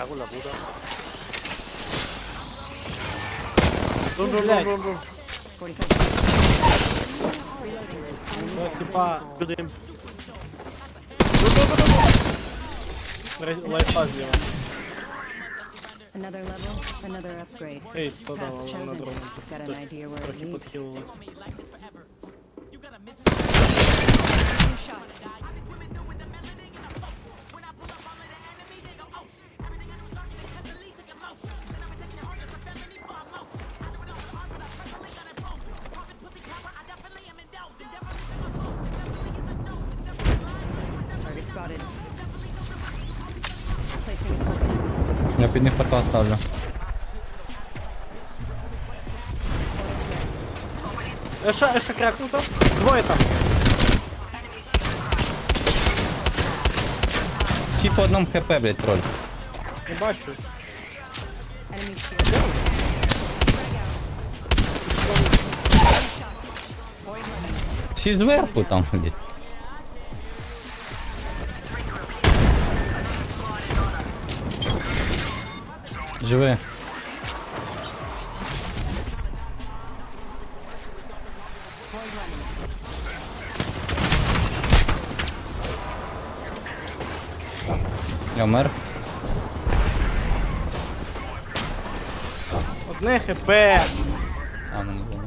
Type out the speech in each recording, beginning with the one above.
cago en la puta. Блядь. рун, рун, рун. 45 Ну, типа, Блин, ре- лайфхак зліва. Another level, another upgrade. Ей, сто дала, Path вона на chosen. другому. Got an idea where it Трохи leads. підхилилась. Під них портал ставлю. Еша, еша крякнута. Двоє там. Всі по одному хп, блядь, троль. Не бачу. Всі зверху там, блядь. Живи. Я вмер. Одне хп. А, ну не було.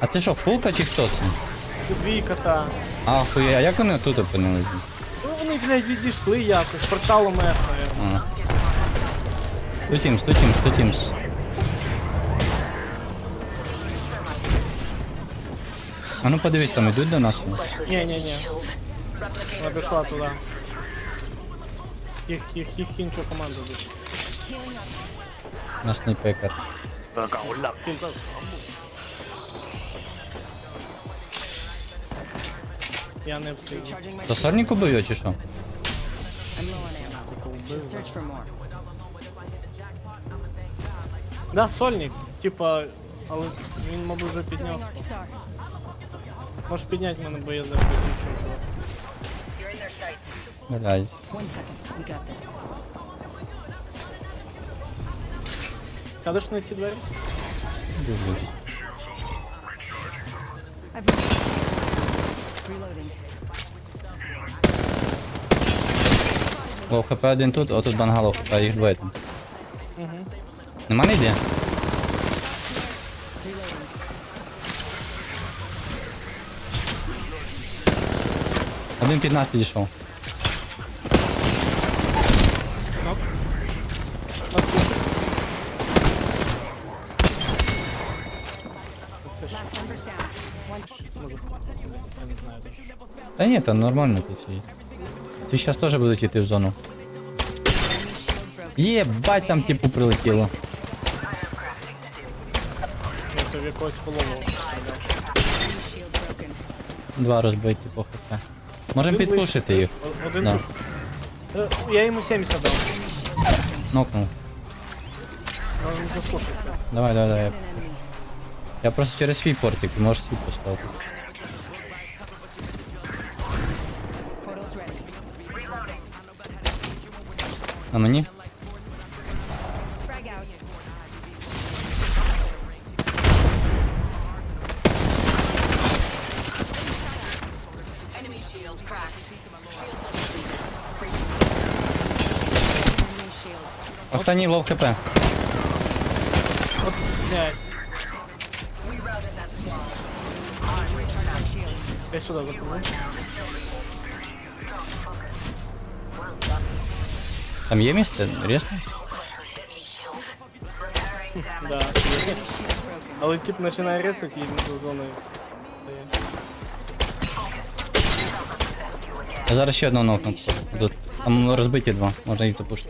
А це що, фулка чи хто це? Двійка та. А, хуя, а як вони тут опинились? Ну вони, блядь, відійшли якось. Порталом F, наверное. А. Стутімс, стутімс, стутімс. А ну подивись, там йдуть до нас. Ні, ні, ні. Вона пішла туди. Їх, їх, їх іншу команду десь. На снайпекер. me cago en la puta. Я не в силі. Charging my То сорник убив його чи що? I'm low on ammo. Search for more. Да, сольник. Типа, але він, мабуть, вже підняв. Можеш підняти мене, бо я зараз their sights. Блядь. One second. We got this. Сядеш на ці двері? I've. Reloading. Лоу хп один тут, отут бангалов, а їх двоє там. Угу. Нема не йде? Один під нас підійшов. Нок. Це ж Last members down. One. може. Я не знаю даже. Та ні, там нормально тут сидить. Ті зараз теж будуть йти в зону. Єбать, там типу прилетіло. Я в якогось broken. Два розбиті по хп. Можемо Один підпушити їх. О- Один Да. тут. Е, Я йому 70 дав. Нокнув. Можемо заслушати. Давай, давай, давай. Enemy. Я просто через свій портик, можеш свій поставити. На мені? shield. Останній лов хп. От, блядь, Need to recharge my shield. я сюди запливу. Там є місце? Рісно? Да. Enemy shield broken. Але тип починає ресати і він за зоною. стає. Я зараз ще одного нокну. Тут. Там розбиті два, можна їх запушити.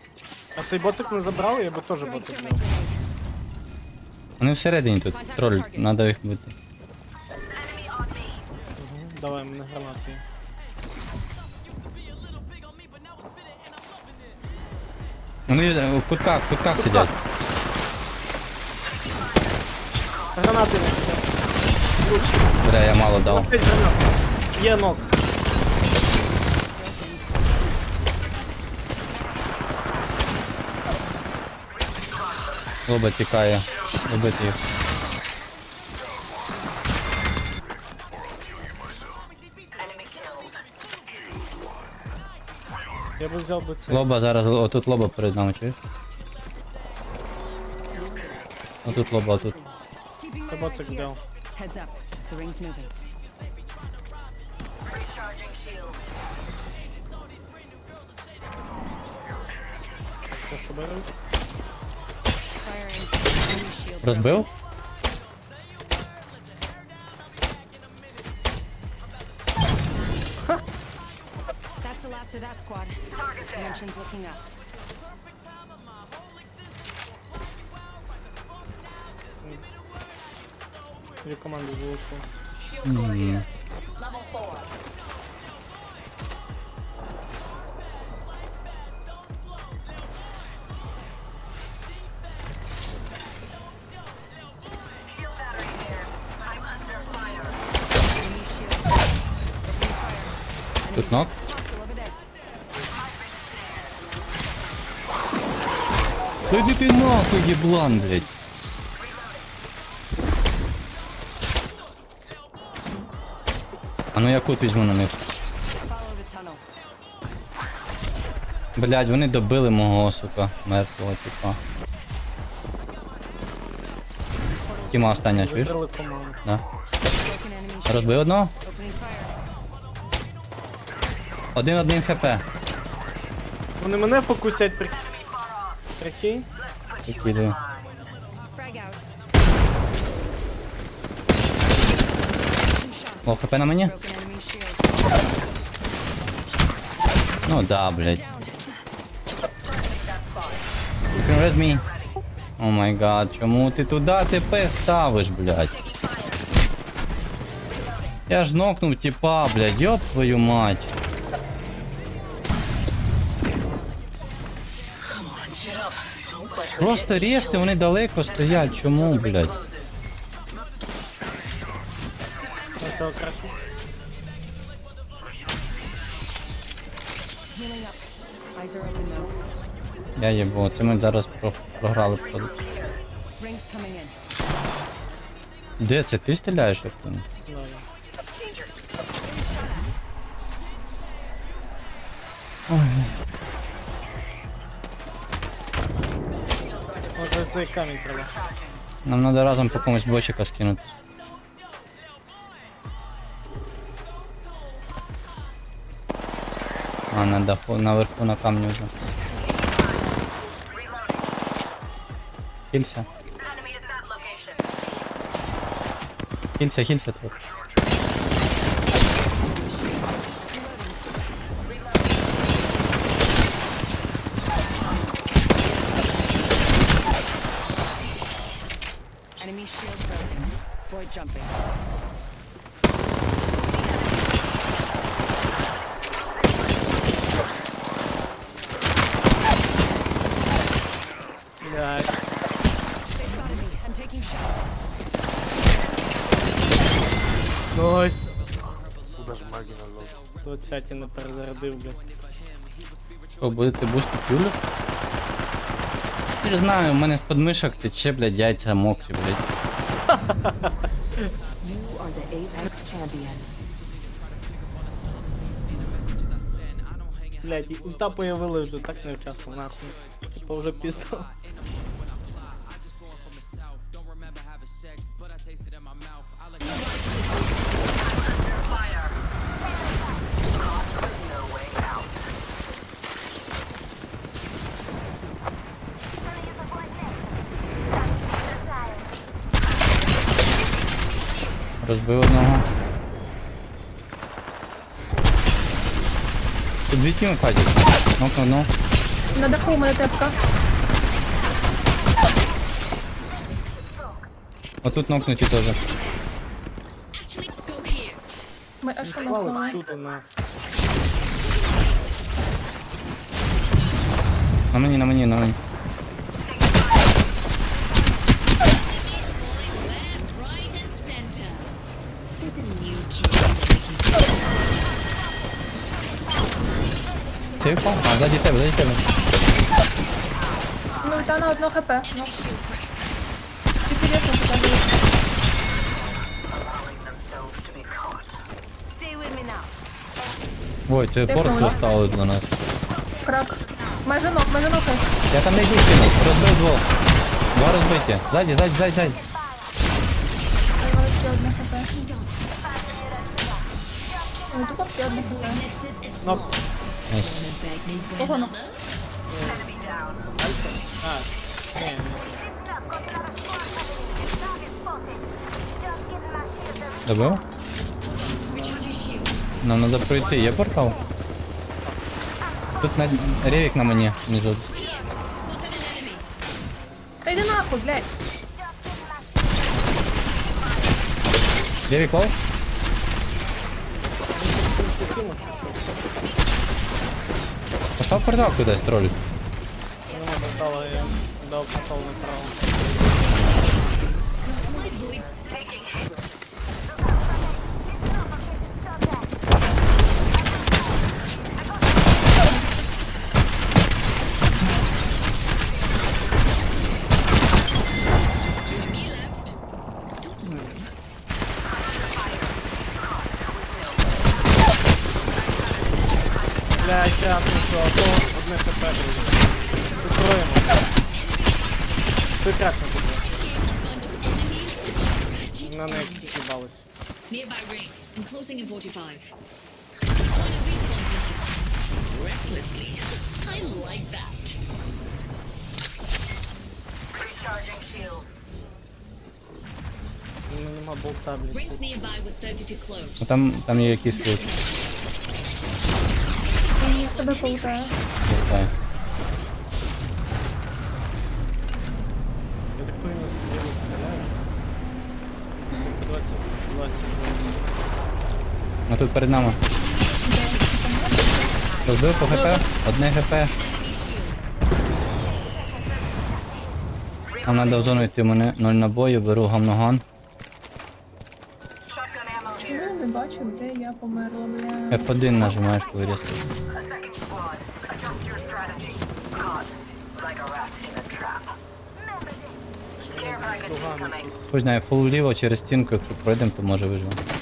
цей боцик не забрали, я би теж боцик взяв. Вони всередині тут. Троль, треба їх бити. Давай, мене гранати. Вони в кутках, в кутках сидять. Гранати не сидять. Бля, я мало дав. Є ног. Лоба тікає. Добити їх. Я би взяв би цей. Лоба зараз, отут лоба перед нами, чуєш? Отут лоба, отут. Я боцик взяв. Heads up. The ring's moving. Що з тобою? робить? Розбив? That's the last of that squad. Dimensions looking up. Дві команди залишили. Level 4. Ног. Та йди ти нахуй, єблан, блядь. А ну я кут візьму на них. Блядь, вони добили мого, сука, мертвого типа. Тіма остання, чуєш? Да. Розбив одного? Opening fire. Один один хп. Вони мене фокусять при... Прикинь? Викидаю. О, хп на мені? Ну да, блядь. You can res me. О май гад, чому ти туди ТП ставиш, блядь? Я ж нокнув типа, блядь, ёб твою мать. Просто рести, вони далеко стоять, чому, блядь? Краще. Я їбу, це ми зараз про- програли походу. Де це? Ти стріляєш як там? Да. цей камінь треба. Нам треба разом по комусь бочика скинути. А, на даху, наверху на камні вже. Хілься. Хілься, хілься трохи. 120 не перезарядив, блядь. Що, будете бустити пюлю? Ти знаю, у мене з подмишок тече, блядь, яйця мокрі, блядь. Блять, are the Apex champions. Блядь, і ульта появилась вже так невчасно, нахуй. Типа вже пізно. Вбив одного. Тут дві тіми файтять. Нок, нок, нок. На даху у мене тепка. А тут нокнуті теж. Ми а що Клали нас всюди на... На мені, на мені, на мені. Впав? А, ззаді тебе, ззаді тебе. Ну, та на одно хп. Enemy shield crack. Інтересно. Ой, це Ти порт поняла? доставили до нас. Крак. Майже ног, майже ног. Я там не йду кинув, розбив двох. Два розбиті. Ззаді, ззаді, ззаді, ззаді. Займали ще одне хп. Ну, тут ще одне хп. Is Ну, Найс. beg me for Кого ног? а, ні, Добив? recharging shield. Нам треба пройти. Є портал? Тут на... ревік на мені внизу. Spotted an enemy. Та йди нахуй, блядь. Ревік лов? Постав портал кудись, троль. нема портал, я дав метал направо. 45. Point of respawn beacon. Recklessly. I like that. Ну, нема болта, блін. Rings nearby with 32 Ну, close. Там, там є якийсь лут. Він себе полутає. Лутає. тут перед нами. Розбив по ГП, одне ГП. Нам треба в зону йти, мене ноль набою, беру гамноган. Ну, не бачу, де я померла, бля. F1 нажимаєш, різко. Хоч знає, фул вліво через стінку, якщо пройдемо, то може виживемо.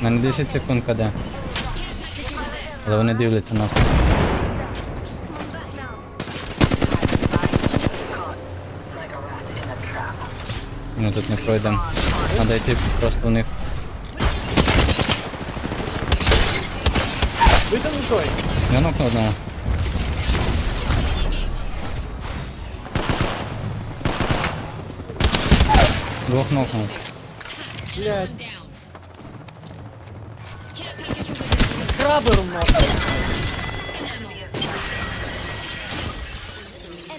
У мене 10 секунд КД. Але вони дивляться нас. Ми тут не пройдемо. Треба йти просто у них. Витягни той. Я нокну одного. Двох нокнув. Блядь, One down. Care package over there. крабером нахуй. An ammo.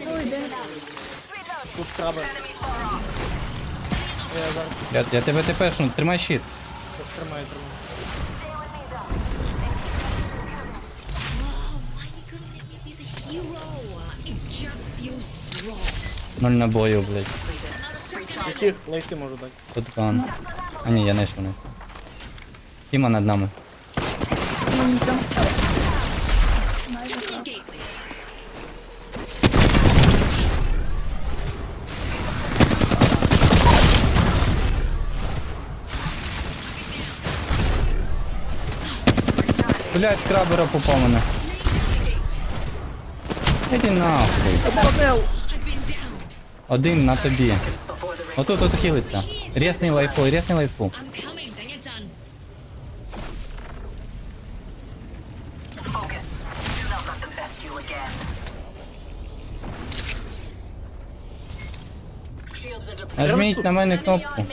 Ну, йде. Тут крабер. Я зараз Я, я тебе тепешну, тримай щит. тримаю, тримаю. Why you couldn't let me be the hero? It just feels wrong. Ноль набоїв, блядь. Яких лейти можу дати? Тут ган. А ні, я не йшов не. Тіма над нами. Ну. Блять, скрабера попав мене. Іди нахуй. Один на тобі. Отут, от хилиться. Рєсний лайфу, рєсний лайфу. I'm coming. Then you're done. Нажміть на мене кнопку.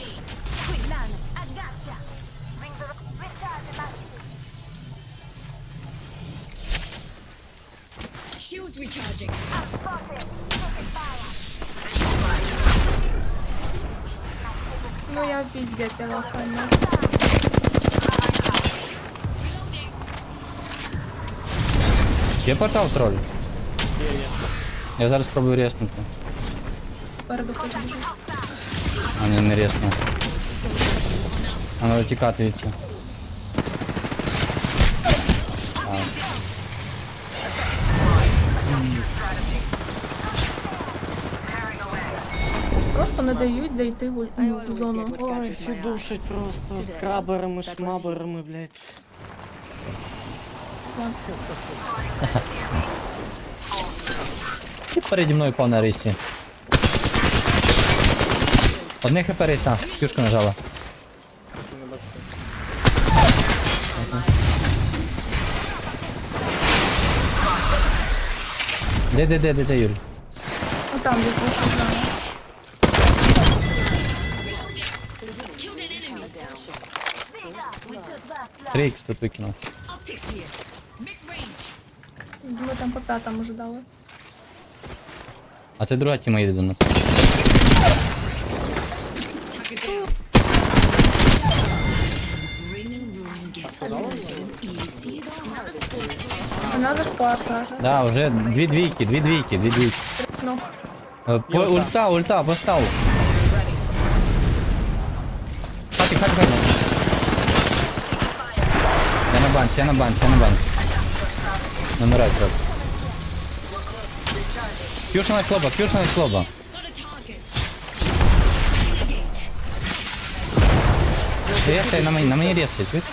Я піздець, я лохання. Reloading. Є портал троль? Є, є. Я зараз спробую резнути. Спереду хтось біжить. А ні, не резну. А надо тікати від цього. Просто не дають зайти в, ну, в зону. Ой, всі душать просто з краберами, шмаберами, блядь. І переді мною повна рисі. Одне хп риса, кюшку нажала. Де, де, де, де, де, Юрій? Ну там десь вийшов з 3х тут викинув. Ми там по п'ятам уже дали. А це друга тіма їде до нас. Another squad каже. Да, вже дві двійки, дві двійки, дві двійки. Ну, Е, По, ульта, ульта, постав. Хаті, хаті, хаті. Я на банці, я на банці, я на банці. Номера треба. Кюшна на клоба, кюшна на клоба. Got a target. Gate. Рєсай на мені, на мені рєсай, чуєш?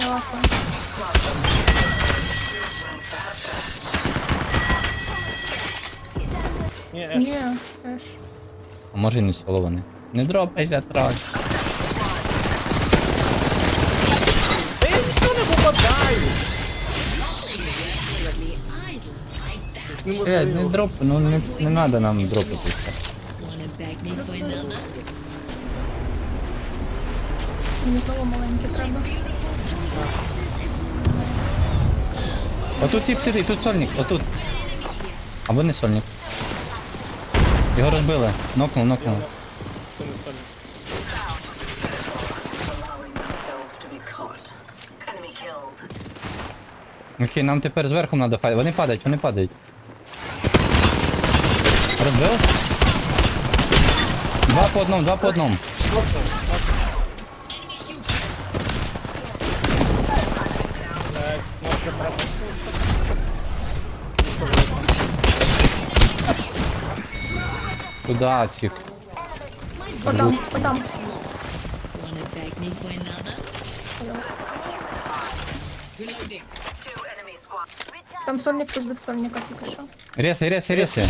я лахаю. Ні, еш. Ні, еш. А може і не солований. Не дропайся, троль. Та я нічого не попадаю! Блядь, не дроп, ну не, не надо нам another? Мені знову маленьке треба. Отут тип сидить, тут сольник, отут. Або не сольник. Його розбили. Нокнув, нокнув. Це не стане. Окей, нам тепер зверху треба файт. Вони падають, вони падають. Розбив? Два по одному, два по одному. Туда цих. Отам, отам. Там сольник пиздив сольника тільки що. Ресай, ресай, ресай.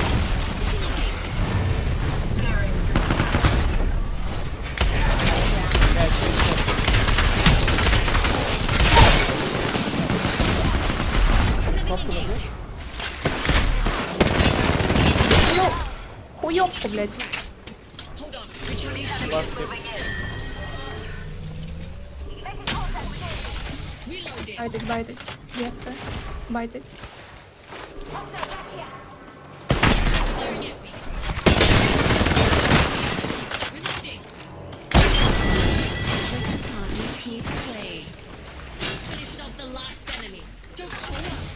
Ну, хуйовку, блядь. Hold on. Recharging shield. Байтить,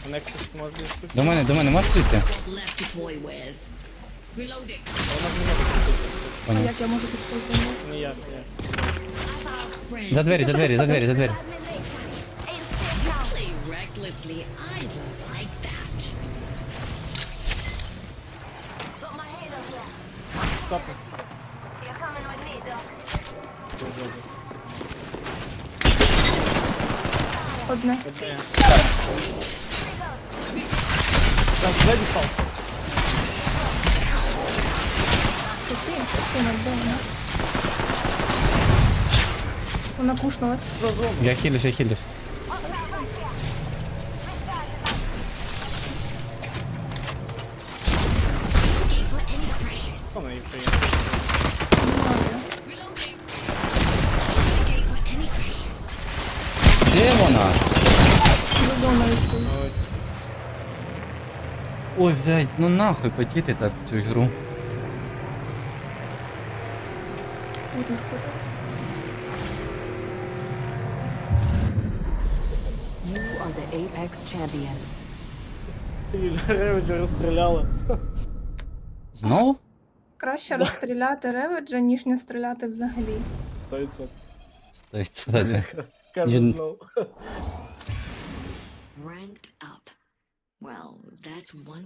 Nexus може бути. До мене, до мене, можеш прийти? А як я можу. Friend. За двері, за двері, за двері, за двері. Play recklessly. I don't like that. Стопи. Одне. Одне. Так, ззаді став. Ти, ти над де вона? Вона кушнулась. Я хилюсь, я хилюсь. Де вона? Додому стоїть. Ой, блядь, ну нахуй потіти так цю ігру. You are the Apex champions. Реведжа розстріляли. Знову? Краще розстріляти реведжа, ніж не стріляти взагалі. 100%. Стоїть. Кажу Current low. Ranked up. Well, that's one way.